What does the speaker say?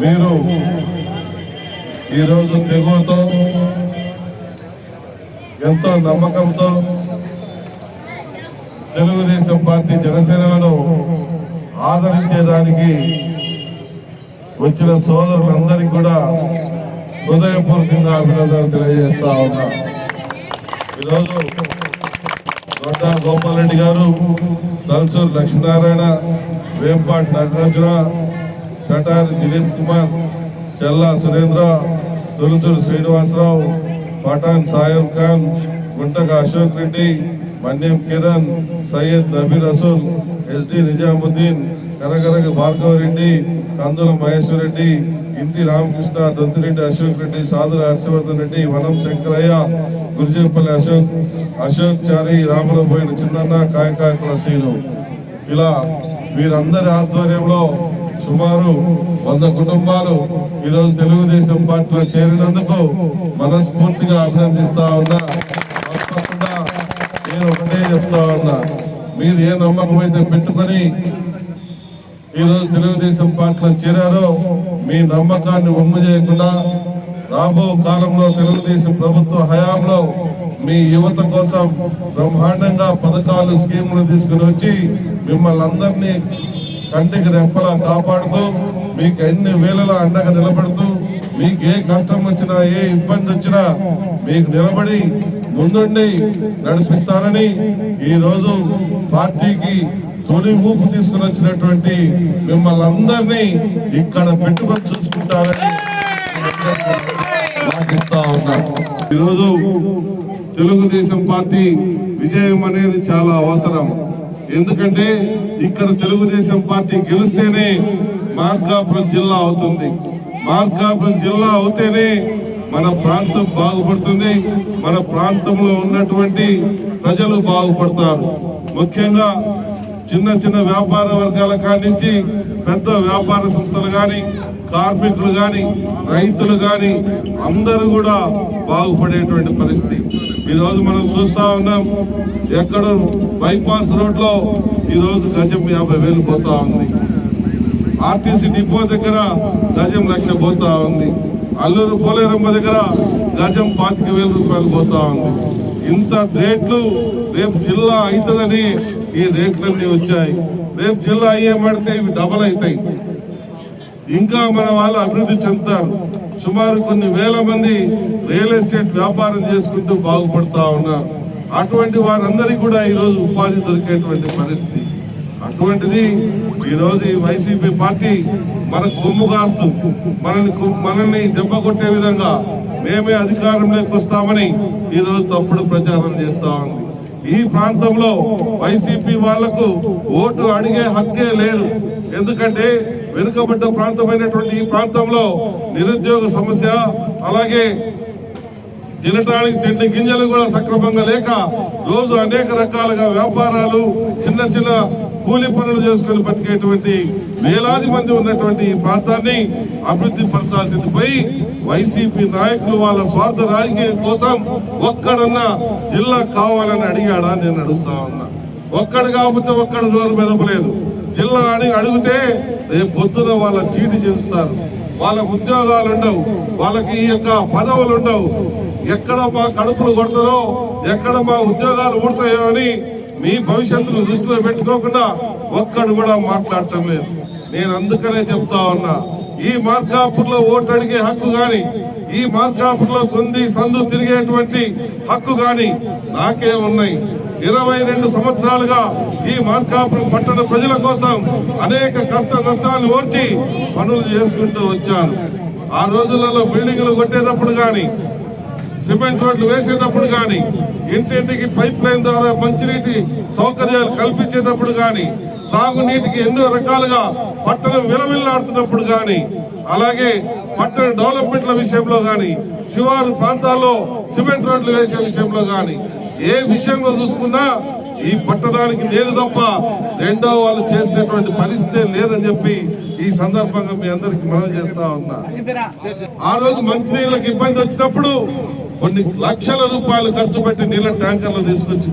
మీరు ఈరోజు తెగువతో ఎంతో నమ్మకంతో తెలుగుదేశం పార్టీ జనసేనను ఆదరించేదానికి వచ్చిన సోదరులందరికీ కూడా హృదయపూర్వకంగా అభినందనలు తెలియజేస్తా ఉన్నా. ఈరోజు దొడ్డ గోపాలరెడ్డి గారు తలసూరు లక్ష్మీనారాయణ వేంపాటి నాగార్జున కటారి దిలీప్ కుమార్ చెల్లా సురేంద్ర తొలుచూరు శ్రీనివాసరావు పఠాన్ సాయం ఖాన్ గుంటక అశోక్ రెడ్డి మన్యం కిరణ్ సయ్యద్ నబీ రసూల్ ఎస్డి నిజాముద్దీన్ కరగరగ భార్గవ రెడ్డి కందుల మహేశ్వర్ రెడ్డి ఇంటి రామకృష్ణ దొంతిరెడ్డి అశోక్ రెడ్డి సాదుల హర్షవర్ధన్ రెడ్డి వనం శంకరయ్య గురిజేపల్లి అశోక్ అశోక్ చారి రాములు పోయిన చిన్నన్న కాయకాయకుల శ్రీను ఇలా వీరందరి ఆధ్వర్యంలో సుమారు వంద కుటుంబాలు ఈరోజు తెలుగుదేశం పార్టీలో చేరినందుకు మనస్ఫూర్తిగా అభినందిస్తా ఉన్నా. తప్పకుండా నేను ఒకటే చెప్తా ఉన్నా. మీరు ఏ నమ్మకం అయితే పెట్టుకొని ఈరోజు తెలుగుదేశం పార్టీలో చేరారో మీ నమ్మకాన్ని ఒమ్ము చేయకుండా రాబో కాలంలో తెలుగుదేశం ప్రభుత్వ హయాంలో మీ యువత కోసం బ్రహ్మాండంగా పథకాలు స్కీములు తీసుకుని వచ్చి మిమ్మల్ని అందరినీ కంటికి రెప్పలా కాపాడుతూ మీకు ఎన్ని వేలలా అండగా నిలబడుతూ మీకు ఏ కష్టం వచ్చినా ఏ ఇబ్బంది వచ్చినా మీకు నిలబడి ముందుండి నడిపిస్తానని ఈరోజు పార్టీకి తొలి ఊపు తీసుకుని వచ్చినటువంటి మిమ్మల్ని అందరినీ ఇక్కడ పెట్టుకొని చూసుకుంటారని ఈరోజు తెలుగుదేశం పార్టీ విజయం అనేది చాలా అవసరం. ఎందుకంటే ఇక్కడ తెలుగుదేశం పార్టీ గెలిస్తేనే మార్కాపురం జిల్లా అవుతుంది. మార్కాపురం జిల్లా అవుతేనే మన ప్రాంతం బాగుపడుతుంది. మన ప్రాంతంలో ఉన్నటువంటి ప్రజలు బాగుపడతారు. ముఖ్యంగా చిన్న చిన్న వ్యాపార వర్గాల కానించి నుంచి పెద్ద వ్యాపార సంస్థలు కానీ కార్మికులు కానీ రైతులు కానీ అందరూ కూడా బాగుపడేటువంటి పరిస్థితి. ఈరోజు మనం చూస్తా ఉన్నాం ఎక్కడ బైపాస్ రోడ్లో ఈరోజు గజం యాభై వేలు పోతా ఉంది. ఆర్టీసీ డిపో దగ్గర గజం లక్ష పోతా ఉంది. అల్లూరు పోలేరమ్మ దగ్గర గజం పాతిక వేల రూపాయలు పోతా ఉంది. ఇంత రేట్లు రేపు జిల్లా అవుతుందని ఈ రేట్లన్నీ వచ్చాయి. రేపు జిల్లా అయ్యేమంటే ఇవి డబల్ అవుతాయి. ఇంకా మన వాళ్ళు అభివృద్ధి చెందుతారు. సుమారు కొన్ని వేల మంది రియల్ ఎస్టేట్ వ్యాపారం చేసుకుంటూ బాగుపడతా ఉన్నారు. అటువంటి వారందరికీ కూడా ఈరోజు ఉపాధి దొరికేటువంటి పరిస్థితి. అటువంటిది ఈరోజు ఈ వైసీపీ పార్టీ మన కొమ్ము కాస్తూ మనల్ని మనల్ని దెబ్బ కొట్టే విధంగా మేమే అధికారంలోకి వస్తామని ఈ తప్పుడు ప్రచారం చేస్తా ఉంది. ఈ ప్రాంతంలో వైసీపీ వాళ్ళకు ఓటు అడిగే హక్కే లేదు. ఎందుకంటే వెనుకబడ్డ ప్రాంతమైనటువంటి ఈ ప్రాంతంలో నిరుద్యోగ సమస్య అలాగే తినడానికి తిండి గింజలు కూడా సక్రమంగా లేక రోజు అనేక రకాలుగా వ్యాపారాలు చిన్న చిన్న కూలి పనులు చేసుకుని బతికేటువంటి వేలాది మంది ఉన్నటువంటి ఈ ప్రాంతాన్ని అభివృద్ధి పరచాల్సింది పోయి వైసీపీ నాయకులు వాళ్ళ స్వార్థ రాజకీయం కోసం ఒక్కడన్నా జిల్లా కావాలని అడిగాడా నేను అడుగుతా ఉన్నా. ఒక్కడు కాకపోతే ఒక్కడు నోరు మెదపలేదు. జిల్లా అని అడిగితే రేపు పొద్దున వాళ్ళ చీటి చేస్తారు. వాళ్ళకు ఉద్యోగాలు ఉండవు వాళ్ళకి ఈ యొక్క పదవులు ఉండవు ఎక్కడ మా కడుపులు కొడతారో ఎక్కడ మా ఉద్యోగాలు ఊడతాయో అని మీ భవిష్యత్తును దృష్టిలో పెట్టుకోకుండా ఒక్కడు కూడా మాట్లాడటం లేదు. నేను అందుకనే చెప్తా ఉన్నా ఈ మార్కాపూర్లో ఓటు అడిగే హక్కు కానీ ఈ మార్కాపూర్లో కొంది సందు తిరిగేటువంటి హక్కు కానీ నాకే ఉన్నాయి. ఇరవై రెండు సంవత్సరాలుగా ఈ మార్కాపురం పట్టణ ప్రజల కోసం అనేక కష్ట నష్టాలు ఓర్చి పనులు చేసుకుంటూ వచ్చాను. ఆ రోజులలో బిల్డింగ్లు కొట్టేటప్పుడు కానీ సిమెంట్ రోడ్లు వేసేటప్పుడు కానీ ఇంటింటికి పైప్ లైన్ ద్వారా మంచినీటి సౌకర్యాలు కల్పించేటప్పుడు కానీ తాగునీటికి ఎన్నో రకాలుగా పట్టణం విలవిల్లాడుతున్నప్పుడు కానీ అలాగే పట్టణ డెవలప్మెంట్ల విషయంలో కానీ శివారు ప్రాంతాల్లో సిమెంట్ రోడ్లు వేసే విషయంలో కానీ ఏ విషయంలో చూసుకున్నా ఈ పట్టణానికి నేను తప్ప రెండో వాళ్ళు చేసినటువంటి పరిస్థితి లేదని చెప్పి ఈ సందర్భంగా మీ అందరికి మనం చేస్తా ఉన్నా. ఆ రోజు మంచినీళ్ళకి ఇబ్బంది వచ్చినప్పుడు కొన్ని లక్షల రూపాయలు ఖర్చు పెట్టి నీళ్ళ ట్యాంకర్లు తీసుకొచ్చి